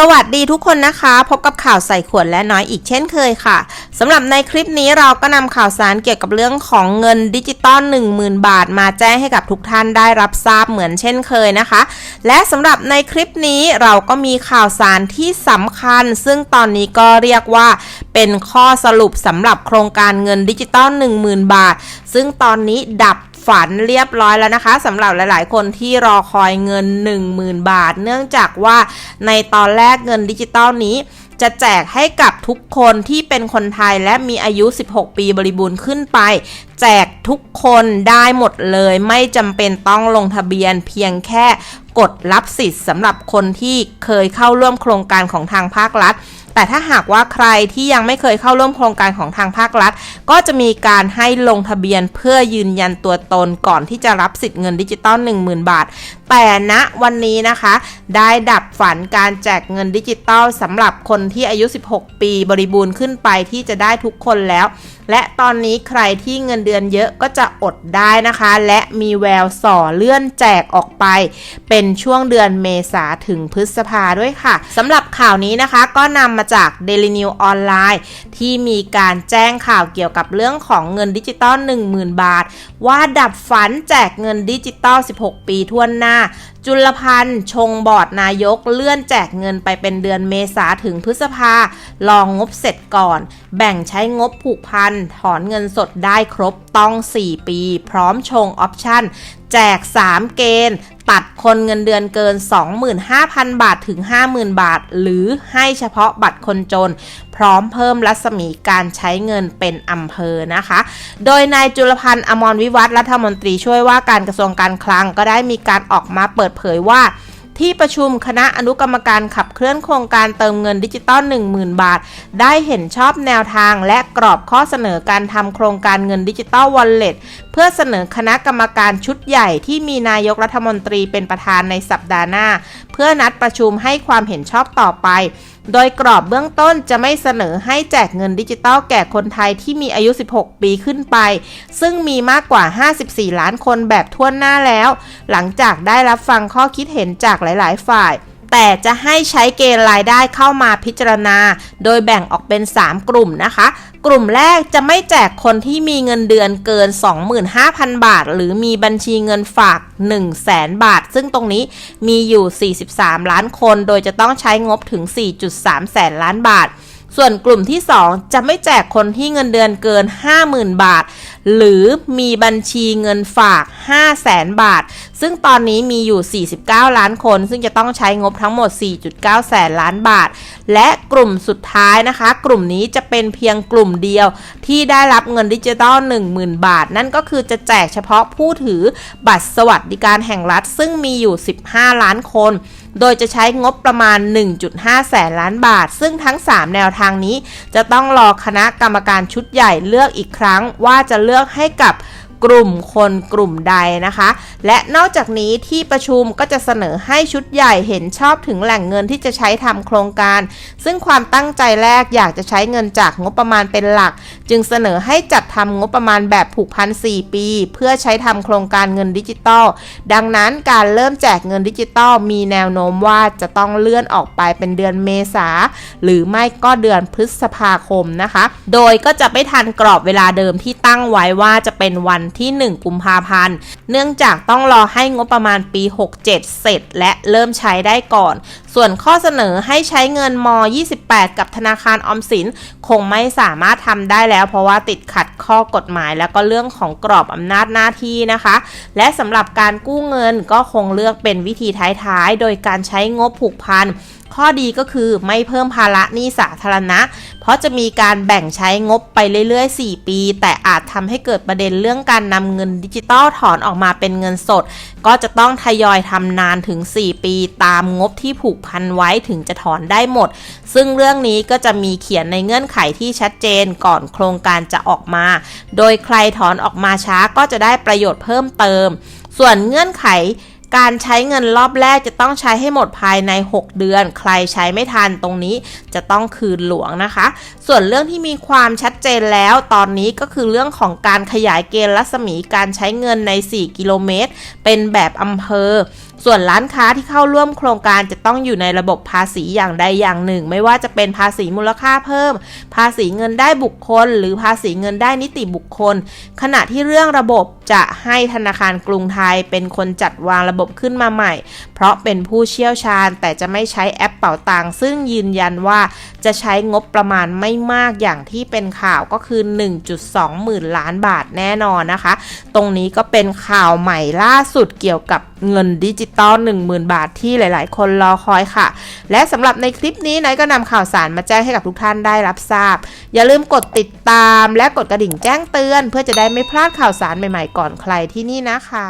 สวัสดีทุกคนนะคะ พบกับข่าวใส่ขวดและน้อยอีกเช่นเคยค่ะสำหรับในคลิปนี้เราก็นำข่าวสารเกี่ยวกับเรื่องของเงินดิจิตอล10,000 บาท มาแจ้งให้กับทุกท่านได้รับทราบเหมือนเช่นเคยนะคะ และสำหรับในคลิปนี้เราก็มีข่าวสารที่สำคัญ ซึ่งตอนนี้ก็เรียกว่าเป็นข้อสรุปสำหรับโครงการเงินดิจิตอล10,000 บาท ซึ่งตอนนี้ดับ ฝันเรียบร้อยแล้วนะคะสำหรับหลาย ๆ คนที่รอคอยเงิน 10,000 บาท เนื่องจากว่าในตอนแรกเงินดิจิตอลนี้จะแจกให้กับทุกคนที่เป็นคนไทยและมีอายุ 16 ปีบริบูรณ์ขึ้นไป แจกทุกคนได้หมดเลย ไม่จำเป็นต้องลงทะเบียนเพียงแค่กดรับสิทธิ์สำหรับคนที่เคยเข้าร่วมโครงการของทางภาครัฐ แต่ถ้าหากว่าใครที่ยังไม่เคยเข้าร่วมโครงการของทางภาครัฐ ก็จะมีการให้ลงทะเบียนเพื่อยืนยันตัวตนก่อนที่จะรับสิทธิ์เงินดิจิตอล10,000 บาท แต่ณวันนี้นะคะ ได้ดับฝันการแจกเงินดิจิตอลสำหรับคนที่อายุ 16 ปีบริบูรณ์ขึ้นไปที่จะได้ทุกคนแล้ว และตอนนี้ใครที่เงินเดือนเยอะก็จะอดได้นะคะ และมีแววส่อเลื่อนแจกออกไป เป็นช่วงเดือนเมษาถึงพฤษภาด้วยค่ะสำหรับ ข่าวนี้นะคะก็นำมาจาก Daily New Online ที่มีการแจ้งข่าวเกี่ยวกับเรื่องของเงินดิจิตอล10,000 บาท ว่าดับฝันแจกเงินดิจิตอล 16 ปีทั่วหน้า จุลพันธ์ชงบอร์ดนายกเลื่อนแจกเงินไปเป็นเดือนเมษาถึงพฤษภาลองงบเสร็จก่อน แบ่งใช้งบผูกพันถอนเงินสดได้ครบต้อง 4 ปี พร้อมชงออปชั่น แจก 3 เกณฑ์ ตัดคนเงินเดือนเกิน 25,000 บาทถึง 50,000 บาท หรือให้เฉพาะบัตรคนจน พร้อมเพิ่มรัศมีการใช้เงินเป็นอำเภอนะคะ โดยนายจุลพันธ์อมรวิวัฒน์รัฐมนตรีช่วยว่าการกระทรวงการคลังก็ได้มีการออกมาเปิดเผยว่า ที่ประชุมคณะอนุกรรมการขับเคลื่อนโครงการเติมเงินดิจิตอล10,000 บาท ได้เห็นชอบแนวทางและกรอบข้อเสนอการทำโครงการเงินดิจิตอลวอลเล็ตเพื่อเสนอคณะกรรมการชุดใหญ่ที่มีนายกรัฐมนตรีเป็นประธานในสัปดาห์หน้า เพื่อนัดประชุมให้ความเห็นชอบต่อไป โดยกรอบเบื้องต้นจะไม่เสนอให้แจกเงินดิจิตอลแก่คนไทยที่มีอายุ 16 ปีขึ้นไป ซึ่งมีมากกว่า 54 ล้านคนแบบทั่วหน้าแล้ว หลังจากได้รับฟังข้อคิดเห็นจากหลาย ๆ ฝ่าย แต่จะให้ใช้เกณฑ์รายได้เข้ามาพิจารณา โดยแบ่งออกเป็น 3 กลุ่มนะคะ กลุ่มแรกจะไม่แจกคนที่มีเงินเดือนเกิน 25,000 บาท หรือมีบัญชีเงินฝาก 1 0 0 0 0แสนบาท ซึ่งตรงนี้มีอยู่ 43 ล้านคน โดยจะต้องใช้งบถึง 4.3 แสนล้านบาทส่วนกลุ่มที่ 2 จะไม่แจกคนที่เงินเดือนเกิน 50,000 บาท หรือมีบัญชีเงินฝาก 5 0 0แสนบาทซึ่งตอนนี้มีอยู่ 49 ล้านคน ซึ่งจะต้องใช้งบทั้งหมด 4.9 แสนล้านบาท และกลุ่มสุดท้ายนะคะ กลุ่มนี้จะเป็นเพียงกลุ่มเดียวที่ได้รับเงินดิจิตอล10,000 บาท นั่นก็คือจะแจกเฉพาะผู้ถือบัตรสวัสดิการแห่งรัฐ ซึ่งมีอยู่ 15 ล้านคน โดยจะใช้งบประมาณ 1.5 แสนล้านบาท ซึ่งทั้ง 3 แนวทางนี้ จะต้องรอคณะกรรมการชุดใหญ่เลือกอีกครั้งว่าจะเลือกให้กับกลุ่มคนกลุ่มใดนะคะ และนอกจากนี้ที่ประชุมก็จะเสนอให้ชุดใหญ่เห็นชอบถึงแหล่งเงินที่จะใช้ทำโครงการ ซึ่งความตั้งใจแรกอยากจะใช้เงินจากงบประมาณเป็นหลัก จึงเสนอให้จัดทำงบประมาณแบบผูกพัน 4 ปี เพื่อใช้ทำโครงการเงินดิจิตอลดังนั้นการเริ่มแจกเงินดิจิตอลมีแนวโน้มว่าจะต้องเลื่อนออกไปเป็นเดือนเมษาหรือไม่ก็เดือนพฤษภาคมนะคะ โดยก็จะไม่ทันกรอบเวลาเดิมที่ตั้งไว้ว่าจะเป็นวันที่ 1 กุมภาพันธ์ เนื่องจากต้องรอให้งบประมาณปี 67 เสร็จ และเริ่มใช้ได้ก่อน ส่วนข้อเสนอให้ใช้เงินม 28 กับธนาคารออมสิน คงไม่สามารถทำได้แล้ว เพราะว่าติดขัดข้อกฎหมาย แล้วก็เรื่องของกรอบอำนาจหน้าที่นะคะ และสำหรับการกู้เงินก็คงเลือกเป็นวิธีท้ายๆ โดยการใช้งบผูกพัน ข้อดีก็คือไม่เพิ่มภาระหนี้สาธารณะ เพราะจะมีการแบ่งใช้งบไปเรื่อยๆ 4 ปี แต่อาจทำให้เกิดประเด็นเรื่องการนำเงินดิจิตอลถอนออกมาเป็นเงินสด ก็จะต้องทยอยทำนานถึง 4 ปี ตามงบที่ผูกพันไว้ถึงจะถอนได้หมด ซึ่งเรื่องนี้ก็จะมีเขียนในเงื่อนไขที่ชัดเจนก่อนโครงการจะออกมา โดยใครถอนออกมาช้าก็จะได้ประโยชน์เพิ่มเติม ส่วนเงื่อนไข การใช้เงินรอบแรกจะต้องใช้ให้หมดภายใน 6 เดือน ใครใช้ไม่ทันตรงนี้จะต้องคืนหลวงนะคะ ส่วนเรื่องที่มีความชัดเจนแล้วตอนนี้ก็คือเรื่องของการขยายเกณฑ์รัศมีการใช้เงินใน 4 กิโลเมตร เป็นแบบอำเภอ ส่วนร้านค้าที่เข้าร่วมโครงการจะต้องอยู่ในระบบภาษีอย่างใดอย่างหนึ่ง ไม่ว่าจะเป็นภาษีมูลค่าเพิ่ม ภาษีเงินได้บุคคล หรือภาษีเงินได้นิติบุคคล ขณะที่เรื่องระบบ จะให้ธนาคารกรุงไทยเป็นคนจัดวางระบบขึ้นมาใหม่ เพราะเป็นผู้เชี่ยวชาญแต่จะไม่ใช้แอปเป่าตังซึ่งยืนยันว่าจะใช้งบประมาณไม่มากอย่างที่เป็นข่าวก็คือ 1.2 หมื่นล้านบาทแน่นอนนะคะ ตรงนี้ก็เป็นข่าวใหม่ล่าสุดเกี่ยวกับเงินดิจิตอล10,000 บาทที่หลาย ๆ คนรอคอยค่ะ และสำหรับในคลิปนี้นายก็นำข่าวสารมาแจ้งให้กับทุกท่านได้รับทราบ อย่าลืมกดติดตามและกดกระดิ่งแจ้งเตือน เพื่อจะได้ไม่พลาดข่าวสารใหม่ ๆก่อนใครที่นี่นะคะ